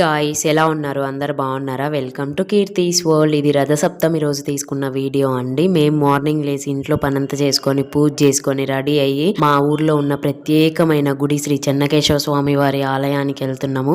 Guys ఎలా ఉన్నారు? అందరు బాగున్నారా? వెల్కమ్ టు కీర్తిస్ వరల్డ్ ఇది రథసప్తమి రోజు తీసుకున్న వీడియో అండి. మేము మార్నింగ్ లేచి ఇంట్లో పనంతా చేసుకొని పూజ చేసుకొని రెడీ అయ్యి మా ఊర్లో ఉన్న ప్రత్యేకమైన గుడి శ్రీ చెన్నకేశవ స్వామి వారి ఆలయానికి వెళ్తున్నాము.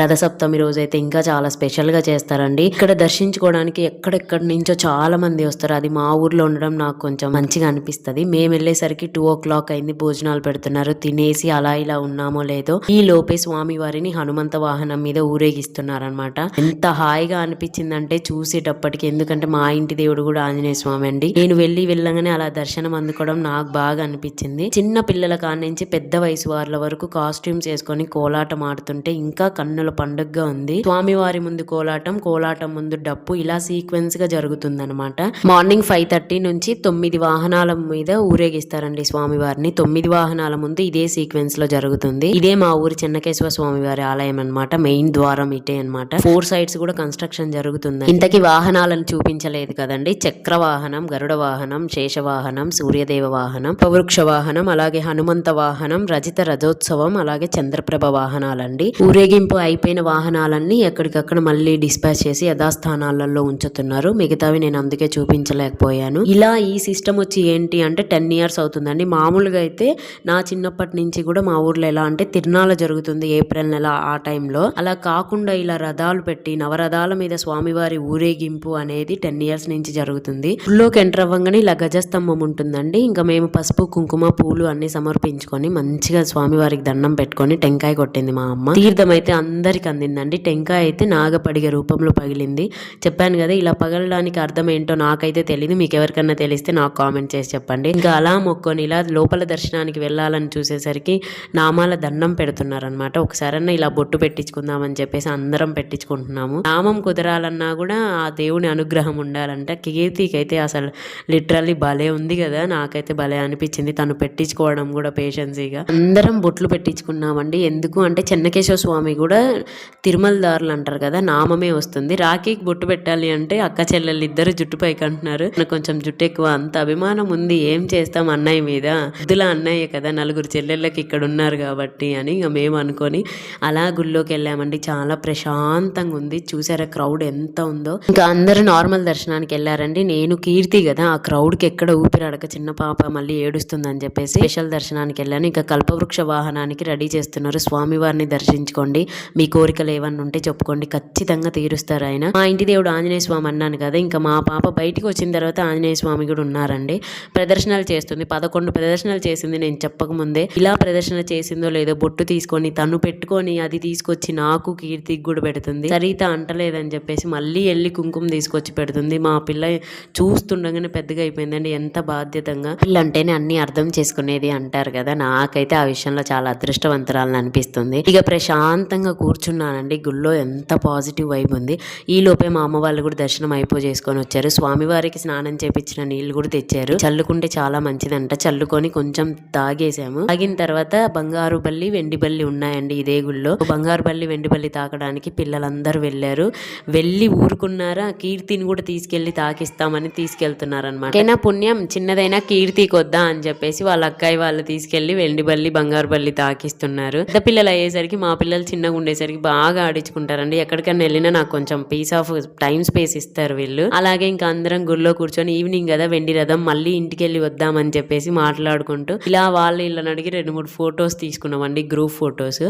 రథసప్తమి రోజు అయితే ఇంకా చాలా స్పెషల్గా చేస్తారండి. ఇక్కడ దర్శించుకోవడానికి ఎక్కడెక్కడి నుంచో చాలా మంది వస్తారు. అది మా ఊర్లో ఉండడం నాకు కొంచెం మంచిగా అనిపిస్తది. మేము వెళ్ళేసరికి టూ ఓ క్లాక్ అయింది భోజనాలు పెడుతున్నారు. తినేసి అలా ఇలా ఉన్నామో లేదో ఈ లోపే స్వామి వారిని హనుమంత వాహనం మీద ఊరేగిస్తున్నారనమాట ఎంత హాయిగా అనిపించిందంటే చూసేటప్పటికి. ఎందుకంటే మా ఇంటి దేవుడు కూడా ఆంజనేయ స్వామి అండి. నేను వెళ్ళి వెళ్ళగానే అలా దర్శనం అందుకోవడం నాకు బాగా అనిపించింది. చిన్న పిల్లల కాడ నుంచి పెద్ద వయసు వారి వరకు కాస్ట్యూమ్స్ వేసుకొని కోలాటం ఆడుతుంటే ఇంకా కన్నుల పండుగగా ఉంది. స్వామి వారి ముందు కోలాటం కోలాటం ముందు డప్పు ఇలా సీక్వెన్స్గా జరుగుతుందన్నమాట. మార్నింగ్ ఫైవ్ థర్టీ నుంచి తొమ్మిది వాహనాల మీద ఊరేగిస్తారండి స్వామి వారిని తొమ్మిది వాహనాల ముందు ఇదే సీక్వెన్స్లో జరుగుతుంది. ఇదే మా ఊరి చెన్నకేశ్వర స్వామి వారి ఆలయం అనమాట మెయిన్ ద్వారం ఇటే అన్నమాట. ఫోర్ సైడ్స్ కూడా కన్స్ట్రక్షన్ జరుగుతుంది ఇంతకీ వాహనాలను చూపించలేదు కదండి. చక్ర వాహనం గరుడ వాహనం శేష వాహనం సూర్యదేవ వాహనం పవృక్ష వాహనం అలాగే హనుమంత వాహనం రజిత రథోత్సవం అలాగే చంద్రప్రభ వాహనాలండి. ఊరేగింపు అయిపోయిన వాహనాలన్నీ ఎక్కడికక్కడ మళ్ళీ డిస్పాచ్ చేసి యథాస్థానాలలో ఉంచుతున్నారు. మిగతావి నేను అందుకే చూపించలేకపోయాను. ఇలా ఈ సిస్టమ్ వచ్చి ఏంటి అంటే టెన్ ఇయర్స్ అవుతుందండి. మామూలుగా అయితే నా చిన్నప్పటి నుంచి కూడా మా ఊర్లో ఎలా అంటే తిరునాళ్ళ జరుగుతుంది ఏప్రిల్ నెల ఆ టైంలో అలా కాకుండా కాకుండా ఇలా రథాలు పెట్టి నవరథాల మీద స్వామివారి ఊరేగింపు అనేది టెన్ ఇయర్స్ నుంచి జరుగుతుంది. ఊళ్ళోకి ఎంటర్ అవ్వగానే ఇలా గజస్తంభం ఉంటుందండి. ఇంకా మేము పసుపు కుంకుమ పూలు అన్ని సమర్పించుకొని మంచిగా స్వామివారికి దండం పెట్టుకొని టెంకాయ కొట్టింది మా అమ్మ. తీర్థం అయితే అందరికి అందిందండి. టెంకాయ అయితే నాగపడిగ రూపంలో పగిలింది. చెప్పాను కదా ఇలా పగలడానికి అర్థం ఏంటో నాకైతే తెలియదు మీకు ఎవరికన్నా తెలిస్తే నాకు కామెంట్ చేసి చెప్పండి. ఇంకా అలా మొక్కొని ఇలా లోపల దర్శనానికి వెళ్ళాలని చూసేసరికి నామాల దండం పెడుతున్నారనమాట ఒకసారన్నా ఇలా బొట్టు పెట్టించుకుందామని చెప్పి చెప్పేసి అందరం పెట్టించుకుంటున్నాము. నామం కుదరాలన్నా కూడా ఆ దేవుని అనుగ్రహం ఉండాలంట. కీర్తికి అయితే అసలు లిటరల్లీ భలే ఉంది కదా. నాకైతే భలే అనిపించింది తను పెట్టించుకోవడం కూడా పేషెన్సీగా. అందరం బొట్లు పెట్టించుకున్నామండి. ఎందుకు అంటే చెన్నకేశ్వర స్వామి కూడా తిరుమల దారులు అంటారు కదా నామమే వస్తుంది. రాఖీకి బొట్టు పెట్టాలి అంటే అక్క చెల్లెళ్ళు ఇద్దరు జుట్టు పైకి అంటున్నారు. కొంచెం జుట్టు ఎక్కువ అంత అభిమానం ఉంది ఏం చేస్తాం అన్నయ్య మీద? వద్దుల అన్నయ్య కదా నలుగురు చెల్లెళ్ళకి ఇక్కడ ఉన్నారు కాబట్టి అని ఇంకా మేము అనుకొని అలా గుళ్ళోకి వెళ్ళామండి. చాలా చాలా ప్రశాంతంగా ఉంది. చూసారా క్రౌడ్ ఎంత ఉందో? ఇంకా అందరూ నార్మల్ దర్శనానికి వెళ్ళారండి. నేను కీర్తి కదా ఆ క్రౌడ్కి ఎక్కడ ఊపిరాడక చిన్న పాప మళ్ళీ ఏడుస్తుందని చెప్పేసి స్పెషల్ దర్శనానికి వెళ్ళాను. ఇంకా కల్పవృక్ష వాహనానికి రెడీ చేస్తున్నారు. స్వామివారిని దర్శించుకోండి. మీ కోరికలు ఏమన్నా ఉంటే చెప్పుకోండి. ఖచ్చితంగా తీరుస్తారు ఆయన. మా ఇంటి దేవుడు ఆంజనేయ స్వామి అన్నాను కదా ఇంకా మా పాప బయటికి వచ్చిన తర్వాత ఆంజనేయ స్వామి కూడా ఉన్నారండి. ప్రదర్శనలు చేస్తుంది. పదకొండు ప్రదర్శనలు చేసింది నేను చెప్పకముందే. ఇలా ప్రదర్శన చేసిందో లేదో బొట్టు తీసుకొని తను పెట్టుకొని అది తీసుకొచ్చి నాకు కీర్తికి కూడా పెడుతుంది. సరిత అంటలేదని చెప్పేసి మళ్ళీ వెళ్ళి కుంకుమ తీసుకొచ్చి పెడుతుంది. మా పిల్ల చూస్తుండగానే పెద్దగా అయిపోయిందండి. ఎంత బాధ్యతంగా. పిల్లంటేనే అన్ని అర్థం చేసుకునేది అంటారు కదా. నాకైతే ఆ విషయంలో చాలా అదృష్టవంతరాలని అనిపిస్తుంది. ఇక ప్రశాంతంగా కూర్చున్నానండి. గుళ్ళో ఎంత పాజిటివ్ వైబ్ ఉంది. ఈ లోపే మా అమ్మ వాళ్ళు కూడా దర్శనం అయిపో చేసుకొని వచ్చారు. స్వామివారికి స్నానం చేపించిన నీళ్ళు కూడా తెచ్చారు. చల్లుకుంటే చాలా మంచిదంట. చల్లుకొని కొంచెం తాగేసాము తాగిన తర్వాత బంగారు బల్లి వెండి బల్లి ఉన్నాయండి ఇదే గుళ్ళో. బంగారు బల్లి వెండి బల్లి తాకడానికి పిల్లలందరూ వెళ్ళారు. వెళ్ళి ఊరుకున్నారా? కీర్తిని కూడా తీసుకెళ్ళి తాకిస్తామని తీసుకెళ్తున్నారనమాట అయినా పుణ్యం చిన్నదైనా కీర్తికి వద్దా అని చెప్పేసి వాళ్ళ అక్కాయి వాళ్ళు తీసుకెళ్ళి వెండి బల్లి బంగారు బల్లి తాకిస్తున్నారు. పెద్ద పిల్లలు అయ్యేసరికి మా పిల్లలు చిన్నగా ఉండేసరికి బాగా ఆడించుకుంటారండి. ఎక్కడికైనా వెళ్ళినా నాకు కొంచెం పీస్ ఆఫ్ టైం స్పేస్ ఇస్తారు వీళ్ళు. అలాగే ఇంకా అందరం గుళ్ళో కూర్చొని ఈవినింగ్ కదా వెండి రథం మళ్ళీ ఇంటికి వెళ్ళి వద్దామని చెప్పేసి మాట్లాడుకుంటూ ఇలా వాళ్ళు వీళ్ళని అడిగి రెండు మూడు ఫొటోస్ తీసుకున్నామండి గ్రూప్ ఫొటోస్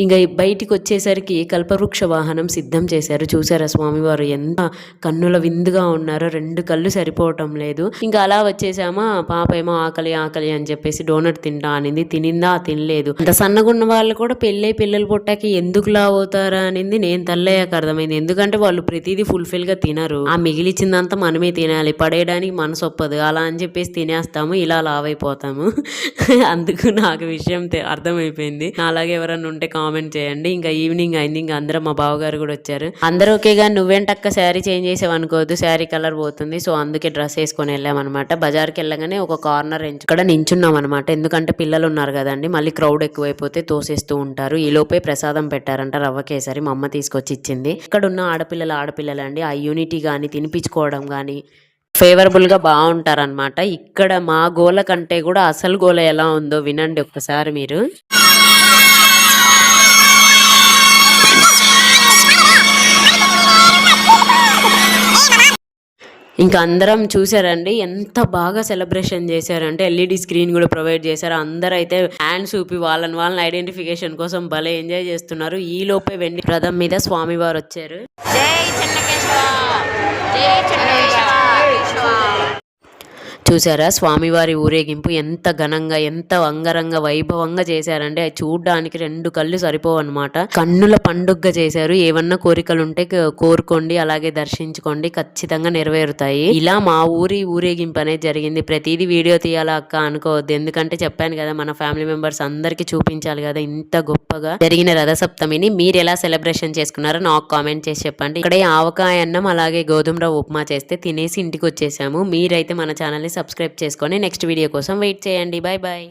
ఇంకా బయటికి వచ్చేసరికి కల్పవృక్ష వాహనం సిద్ధం చేశారు. చూసారా స్వామివారు? ఎంత కన్నుల విందుగా ఉన్నారో. రెండు కళ్ళు సరిపోవటం లేదు. ఇంకా అలా వచ్చేసామా? పాప ఏమో ఆకలి ఆకలి అని చెప్పేసి డోనట్ తింటా అనింది. తినిందా? తినలేదు. అంత సన్నగున్న వాళ్ళు కూడా పెళ్ళై పిల్లలు పుట్టాక ఎందుకు లా అవుతారా అనింది. నేను తల్లయ్యాక అర్థమైంది. ఎందుకంటే వాళ్ళు ప్రతిదీ ఫుల్ఫిల్గా తినరు. ఆ మిగిలిచిందంతా మనమే తినాలి. పడేయడానికి మనసు ఒప్పదు. అలా అని చెప్పేసి తినేస్తాము. ఇలా లావ్ అయిపోతాము అందుకు నాకు విషయం అర్థమైపోయింది. అలాగే ఎవరన్నా ఉంటే కామెంట్ చేయండి. ఇంకా ఈవినింగ్ అయింది. ఇంకా అందరం మా బావగారు కూడా వచ్చారు. అందరూ ఓకేగా నువ్వేంటక్క శారీ చేంజ్ చేసావు అనుకోవద్దు శారీ కలర్ పోతుంది సో అందుకే డ్రెస్ వేసుకొని వెళ్ళామన్నమాట బజార్కి వెళ్ళగానే ఒక కార్నర్ ఎంచు ఇక్కడ నించున్నాం అనమాట ఎందుకంటే పిల్లలు ఉన్నారు కదండి మళ్ళీ క్రౌడ్ ఎక్కువైపోతే తోసేస్తూ ఉంటారు. ఈ లోపే ప్రసాదం పెట్టారంట రవ్వ కేసరి మా అమ్మ తీసుకొచ్చి ఇచ్చింది. ఇక్కడ ఉన్న ఆడపిల్లలు ఆడపిల్లలు అండి ఆ యూనిటీ కానీ తినిపించుకోవడం కానీ ఫేవరబుల్గా బాగుంటారనమాట ఇక్కడ మా గోల కంటే కూడా అసలు గోల ఎలా ఉందో వినండి ఒక్కసారి మీరు. ఇంకా అందరం చూసారండి ఎంత బాగా సెలబ్రేషన్ చేశారంటే ఎల్ఈడి స్క్రీన్ కూడా ప్రొవైడ్ చేశారు. అందరూ అయితే హ్యాండ్స్ ఊపి వాళ్ళని వాళ్ళని ఐడెంటిఫికేషన్ కోసం భలే ఎంజాయ్ చేస్తున్నారు. ఈ లోపే వెండి రథం మీద స్వామివారు వచ్చారు. జై జై చెన్నకేశ్వర చూసారా? స్వామివారి ఊరేగింపు ఎంత ఘనంగా ఎంత అంగరంగ వైభవంగా చేశారంటే అది చూడడానికి రెండు కళ్ళు సరిపోవన్నమాట. కన్నుల పండుగగా చేశారు. ఏమన్నా కోరికలు ఉంటే కోరుకోండి అలాగే దర్శించుకోండి ఖచ్చితంగా నెరవేరుతాయి. ఇలా మా ఊరి ఊరేగింపు అనేది జరిగింది. ప్రతిదీ వీడియో తీయాలా అక్క అనుకోవద్దు. ఎందుకంటే చెప్పాను కదా మన ఫ్యామిలీ మెంబర్స్ అందరికి చూపించాలి కదా ఇంత గొప్పగా జరిగిన రథసప్తమిని. మీరు ఎలా సెలబ్రేషన్ చేసుకున్నారో నాకు కామెంట్ చేసి చెప్పండి. ఇక్కడే ఆవకాయ అన్నం అలాగే గోధుమ రవ్వ ఉప్మా చేస్తే తినేసి ఇంటికి వచ్చేసాము. మీరైతే మన ఛానల్ని సబ్స్క్రైబ్ చేసుకొని నెక్స్ట్ వీడియో కోసం వెయిట్ చేయండి. Bye bye